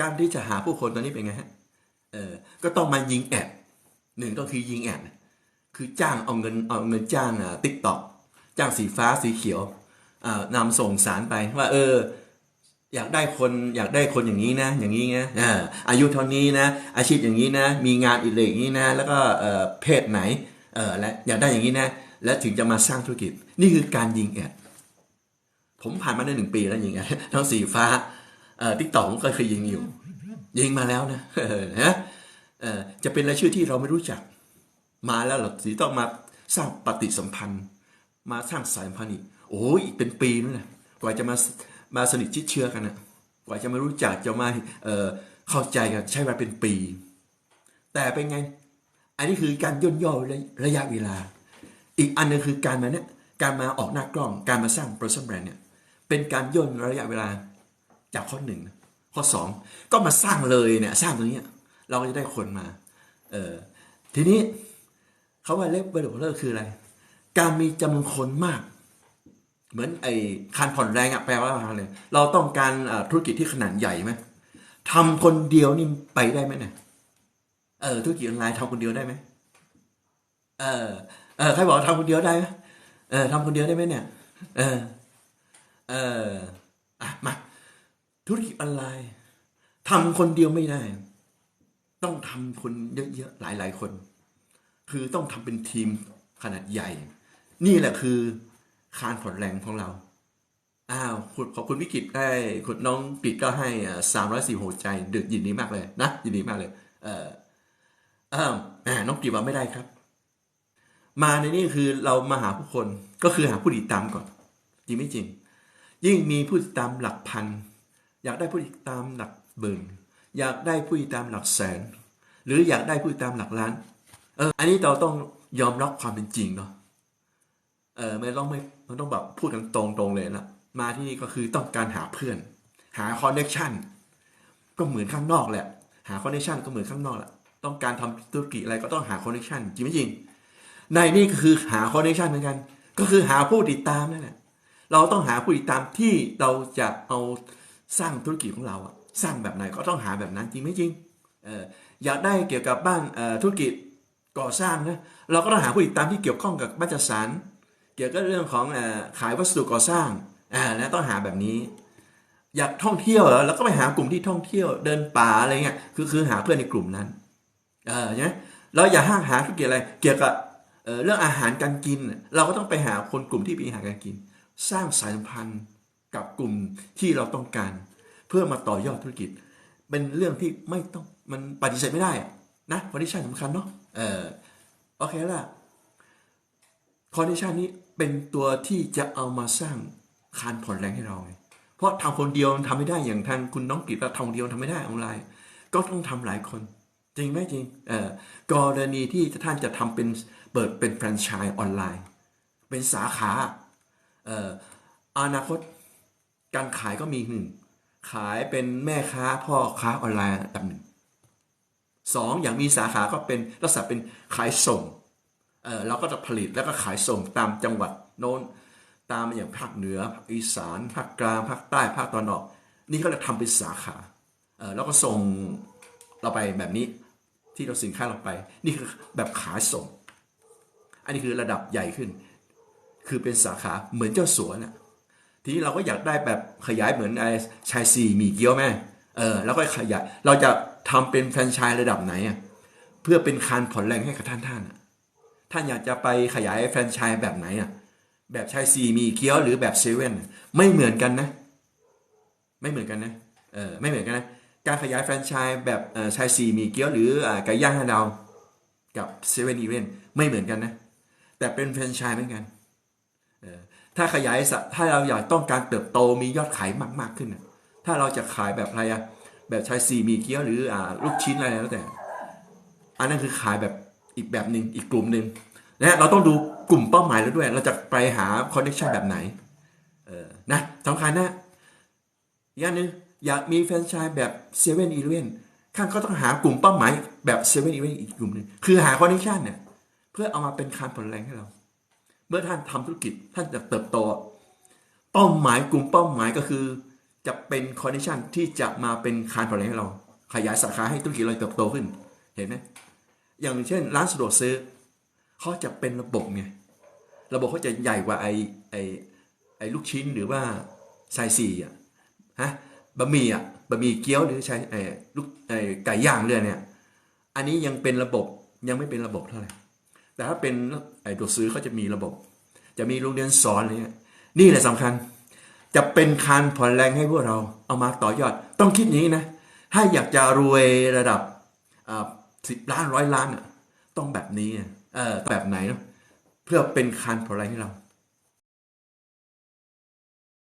การที่จะหาผู้คนตอนนี้เป็นไงฮะเออก็ต้องมายิงแอดหนึ่งก็คือยิงแอดคือจ้างเอาเงินเอาเงินจ้างอ่าติ๊กต็อกจ้างสีฟ้าสีเขียวอ่านำส่งสารไปว่าเอออยากได้คนอยากได้คนอย่างนี้นะ อย่างนี้นะอาอายุเท่านี้นะ อาชีพอย่างนี้นะ มีงานอิเล็กอย่างนี้นะ แล้วก็เออเพศไหนเออและอยากได้อย่างนี้นะ และถึงจะมาสร้างธุรกิจ นี่คือการยิงแอดผมผ่านมาได้หนึ่งปีแล้วยิงแอดทั้งสีฟ้า เอ่อทิกตอกก็เคยยิงอยู่ ยิงมาแล้วนะเออนะจะเป็นรายชื่อที่เราไม่รู้จัก มาแล้วเราสิต้องมาสร้างปฏิสัมพันธ์ มาสร้างสายพันธุ์อีกโอ้ยเป็นปีนู่นนะกว่าจะมามาสนิทชิดเชื้อกันนะกว่าจะมารู้จักจะมาเอ่อเข้าใจกันใช้เวลาเป็นปี แต่เป็นไง อันนี้คือการย่นย่อระระยะเวลา อีกอันหนึงคือการมาเนี่ยการมาออกหน้ากล้อง การมาสร้าง personal brand เนี่ยเป็นการย่นระยะเวลา จากข้อหนึ่งข้อสองก็มาสร้างเลยเนี่ยสร้างตรงนี้เราก็จะได้คนมาเออทีนี้เขาว่าเลเวลเลอร์คืออะไร การมีจำนวนคนมาก เหมือนไอ้คานผ่อนแรงอะแปลว่าอะไรเราต้องการธุรกิจที่ขนาดใหญ่ไหมทำคนเดียวนี่ไปได้ไหมเนี่ยเออธุรกิจออนไลน์ทำคนเดียวได้ไหมเออเออใครบอกทำคนเดียวได้ไหมเออทำคนเดียวได้ไหมเนี่ย เออ เออ ธุรกิจออนไลน์ทำคนเดียวไม่ได้ ต้องทำคนเยอะๆหลายๆคน คือต้องทำเป็นทีมขนาดใหญ่ นี่แหละคือคานผ่อนแรงของเราอ้าวขอบคุณวิกิตได้คุณน้องกิตก็ให้สามร้อยสี่หัวใจเดือดยินดีมากเลยนะยินดีมากเลย เอออ้าวแน้องกิตว่าไม่ได้ครับ มาในนี่คือเรามาหาผู้คนก็คือหาผู้ติดตามก่อน จริงไม่จริง ยิ่งมีผู้ติดตามหลักพัน อยากได้ผู้ติดตามหลักหมื่นอยากได้ผู้ติดตามหลักแสน หรืออยากได้ผู้ติดตามหลักล้านเอออันนี้เราต้องยอมรับความเป็นจริงเนาะเออไม่ต้องไม่มันต้องแบบพูดกันตรงๆเลยนะมาที่นี่ก็คือต้องการหาเพื่อน หาคอนเนคชั่นก็เหมือนข้างนอกแหละ หาคอนเนคชั่นก็เหมือนข้างนอกแหละต้องการทำธุรกิจอะไรก็ต้องหาคอนเนคชั่นจริงไหมจริงในนี่ก็คือหาคอนเนคชั่นเหมือนกัน ก็คือหาผู้ติดตามนั่นแหละเราต้องหาผู้ติดตามที่เราจะเอา สร้างธุรกิจของเราอะสร้างแบบไหนก็ต้องหาแบบนั้นจริงไหมจริงเอออยากได้เกี่ยวกับบ้านธุรกิจก่อสร้างนะเราก็ต้องหาผู้ติดตามที่เกี่ยวข้องกับบ้านจัดสรรเกี่ยวกับเรื่องของขายวัสดุก่อสร้างอ่านะต้องหาแบบนี้ อยากท่องเที่ยวเหรอแล้วก็ไปหากลุ่มที่ท่องเที่ยวเดินป่าอะไรเงี้ยคือคือหาเพื่อนในกลุ่มนั้นเออใช่ไหมเราอย่าห้างหาธุรกิจอะไร เกี่ยวกับเอ่อเรื่องอาหารการกิน เราก็ต้องไปหาคนกลุ่มที่มีอาหารการกิน สร้างสายสัมพันธ์ กับกลุ่มที่เราต้องการ เพื่อมาต่อยอดธุรกิจ เป็นเรื่องที่ไม่ต้องมันปฏิเสธไม่ได้อะนะคอนดิชันสำคัญเนาะเออโอเคละคอนดิชันนี้เป็นตัวที่จะเอามาสร้างคานผ่อนแรงให้เราไงเพราะทำคนเดียวมันทำไม่ได้อย่างทางคุณน้องกิตเราทำคนเดียวทำไม่ได้ออนไลน์ ก็ต้องทำหลายคน จริงไหมจริงเออกรณีที่ท่านจะทำเป็นเปิดเป็นแฟรนไชส์ออนไลน์ เป็นสาขาเอ่ออนาคต การขายก็มีหนึ่งขายเป็นแม่ค้าพ่อค้าออนไลน์อันดับหนึ่งสองอย่างมีสาขาก็เป็นลักษณะเป็นขายส่งเออเราก็จะผลิตแล้วก็ขายส่งตามจังหวัดโน้นตามอย่างภาคเหนือภาคอีสานภาคกลางภาคใต้ภาคตะวันออก นี่ก็จะทำเป็นสาขาเออแล้วก็ส่งเราไปแบบนี้ที่เราสินค้าเราไป นี่คือแบบขายส่ง อันนี้คือระดับใหญ่ขึ้น คือเป็นสาขาเหมือนเจ้าสัวน่ะ ทีนี้เราก็อยากได้แบบขยายเหมือนไอ้ชายซีมีเกี๊ยวแม่เออแล้วก็ขยายเราจะทำเป็นแฟรนไชส์ระดับไหนอะเพื่อเป็นคานผ่อนแรงให้กับท่านท่านอะท่านอยากจะไปขยายแฟรนไชส์แบบไหนอะแบบชายซีมีเกี๊ยวหรือแบบเซเว่นไม่เหมือนกันนะ ไม่เหมือนกันนะเออไม่เหมือนกันนะการขยายแฟรนไชส์แบบเอ่อชายซีมีเกี๊ยวหรืออไก่ย่างห้าดาวกับเซเว่นอีเวนไม่เหมือนกันนะ แต่เป็นแฟรนไชส์เหมือนกัน ถ้าขยายสะถ้าเราอยากต้องการเติบโตมียอดขายมากมากขึ้น ถ้าเราจะขายแบบอะไรอะแบบชายซีมีเกี๊ยวหรืออ่าลูกชิ้นอะไรแล้วแต่ อันนั้นคือขายแบบอีกแบบหนึ่งอีกกลุ่มหนึ่งนะเราต้องดูกลุ่มเป้าหมายแล้วด้วย เราจะไปหาคอนเนคชันแบบไหนเออนะสำคัญนะอีกอย่างหนึงอยากมีแฟรนไชส์แบบเซเว่นอีเลวนข้างก็ต้องหากลุ่มเป้าหมายแบบเซเว่นอีเลวนอีกกลุ่มหนึ่งคือหาคอนเนคชันเนี่ยเพื่อเอามาเป็นคานผลแรงให้เรา เมื่อท่านทำธุรกิจท่านจะเติบโต เป้าหมายกลุ่มเป้าหมายก็คือ จะเป็นคอนดิชันที่จะมาเป็นคานผลแรงให้เรา ขยายสาขาให้ธุรกิจเราเติบโตขึ้น เห็นไหมอย่างเช่น ร้านสะดวกซื้อเขาจะเป็นระบบไงระบบเขาจะใหญ่กว่าไอ้ไอ้ไอ้ลูกชิ้นหรือว่าไซสี่อะฮะบะหมี่อะบะหมี่เกี๊ยวหรือใช้ไอ้ลูกไอ้ไก่ย่างเรือเนี่ย อันนี้ยังเป็นระบบยังไม่เป็นระบบเท่าไหร่ แต่ถ้าเป็นไอ้ตัวซื้อเขาจะมีระบบ จะมีโรงเรียนสอนอะไรเงี้ยนี่แหละสำคัญ จะเป็นคานผ่อนแรงให้พวกเราเอามาต่อยอด ต้องคิดนี้นะ ถ้าอยากจะรวยระดับสิบล้านร้อยล้านต้องแบบนี้เออแบบไหนเนาะเพื่อเป็นคานผ่อนแรงให้เรา